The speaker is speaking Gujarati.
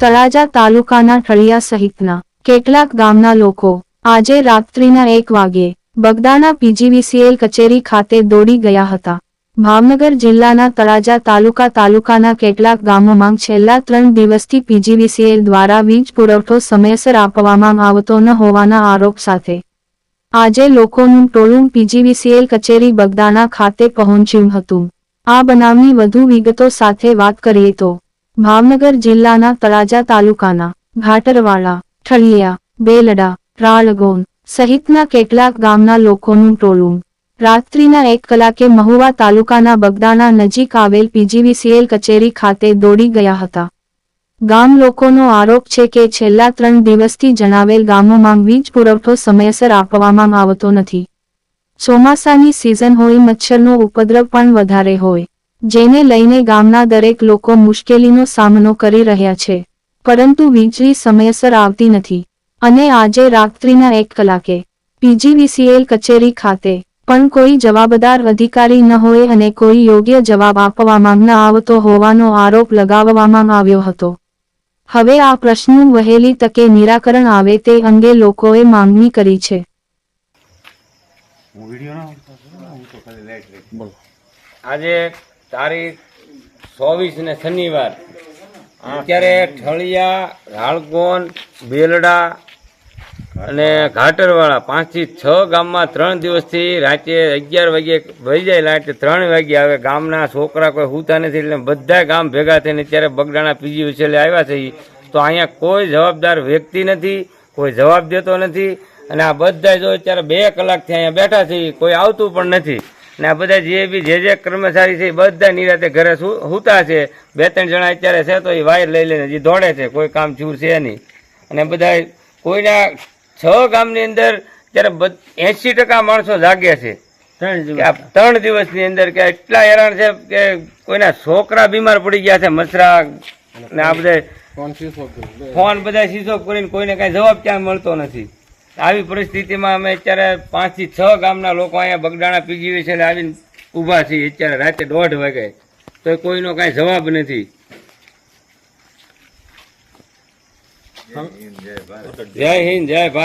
તળાજા તાલુકાના ઠળિયા સહિતના કેટલાક ગામના લોકો આજે રાત્રિના એક વાગ્યે બગદાના પીજીવીસીએલ કચેરી ખાતે દોડી ગયા હતા. ભાવનગર જિલ્લાના તળાજા તાલુકા તાલુકાના કેટલાક ગામોમાં છેલ્લા ત્રણ દિવસથી પીજીવીસીએલ દ્વારા વીજ પુરવઠો સમયસર આપવામાં આવતો ન હોવાના આરોપ સાથે આજે લોકોનું ટોળું પીજીવીસીએલ કચેરી બગદાના ખાતે પહોંચ્યું હતું. આ બનાવની વધુ વિગતો સાથે વાત કરીએ તો ભાવનગર જિલ્લાના તળાજા તાલુકાના ઘાટરવાળા ઠળિયા, બેલડા, રાળગોન સહિતના કેટલાક ગામના લોકોનું ટોળું રાત્રિના એક કલાકે મહુવા તાલુકાના બગદાણા નજીક આવેલ પીજીવીસીએલ કચેરી ખાતે દોડી ગયા હતા. ગામ લોકોનો આરોપ છે કે છેલ્લા ત્રણ દિવસથી જણાવેલ ગામોમાં વીજ પુરવઠો સમયસર આપવામાં આવતો નથી. ચોમાસાની સિઝન હોય, મચ્છરનો ઉપદ્રવ પણ વધારે હોય. જેને લઈને ગામના દરેક લોકો મુશ્કેલીનો સામનો કરી રહ્યા છે. પરંતુ વીજળી સમયસર આવતી નથી. અને આજે રાત્રિના એક કલાકે પીજીવીસીએલ કચેરી ખાતે પણ કોઈ જવાબદાર અધિકારી ન હોય અને કોઈ યોગ્ય જવાબ આપવામાં ન આવતો હોવાનો આરોપ લગાવવામાં આવ્યો હતો. હવે આ પ્રશ્નનું વહેલી તકે નિરાકરણ આવે તે અંગે લોકોએ માંગણી કરી છે. હું વીડિયો ના ઉતારતો ને, હું તો ખાલી લાઈટ લઈ બોલો આજે તારીખ ચોવીસ ને શનિવાર. અત્યારે ઠળિયા રાળગોન બેલડા અને ઘાટરવાળા પાંચથી છ ગામમાં ત્રણ દિવસથી રાતે અગિયાર વાગે વહી જાય રાતે ત્રણ વાગે આવે. ગામના છોકરા કોઈ હુતા નથી એટલે બધા ગામ ભેગા થઈને અત્યારે બગડાણા પીજી ઉછેલે આવ્યા છે. તો અહીંયા કોઈ જવાબદાર વ્યક્તિ નથી કોઈ જવાબ દેતો નથી. અને આ બધા જો અત્યારે બે કલાકથી અહીંયા બેઠા છે કોઈ આવતું પણ નથી. ને આ બધા જે બી જે જે કર્મચારી છે એ બધા નિરાતે ઘરે સુ- સૂતા છે. બે ત્રણ જણા અત્યારે છે તો એ વાયર લઈ લઈને હજી દોડે છે. કોઈ કામ ચૂર છે નહીં. અને બધા કોઈના છ ગામની અંદર અત્યારે એંશી ટકા માણસો જાગ્યા છે. કે ત્રણ દિવસની અંદર કે એટલા હેરાન છે કે કોઈના છોકરા બીમાર પડી ગયા છે મસરા ને આ બધા. ફોન બધા સીસો કરીને કોઈને કાંઈ જવાબ ક્યાં મળતો નથી. આવી પરિસ્થિતિમાં અમે અત્યારે પાંચથી છ ગામના લોકો અહીંયા બગડાણા પીજીવી છે આવીને ઊભા છીએ. અત્યારે રાતે દોઢ વાગે. તો કોઈનો કાંઈ જવાબ નથી. જય હિન્દ જય ભારત.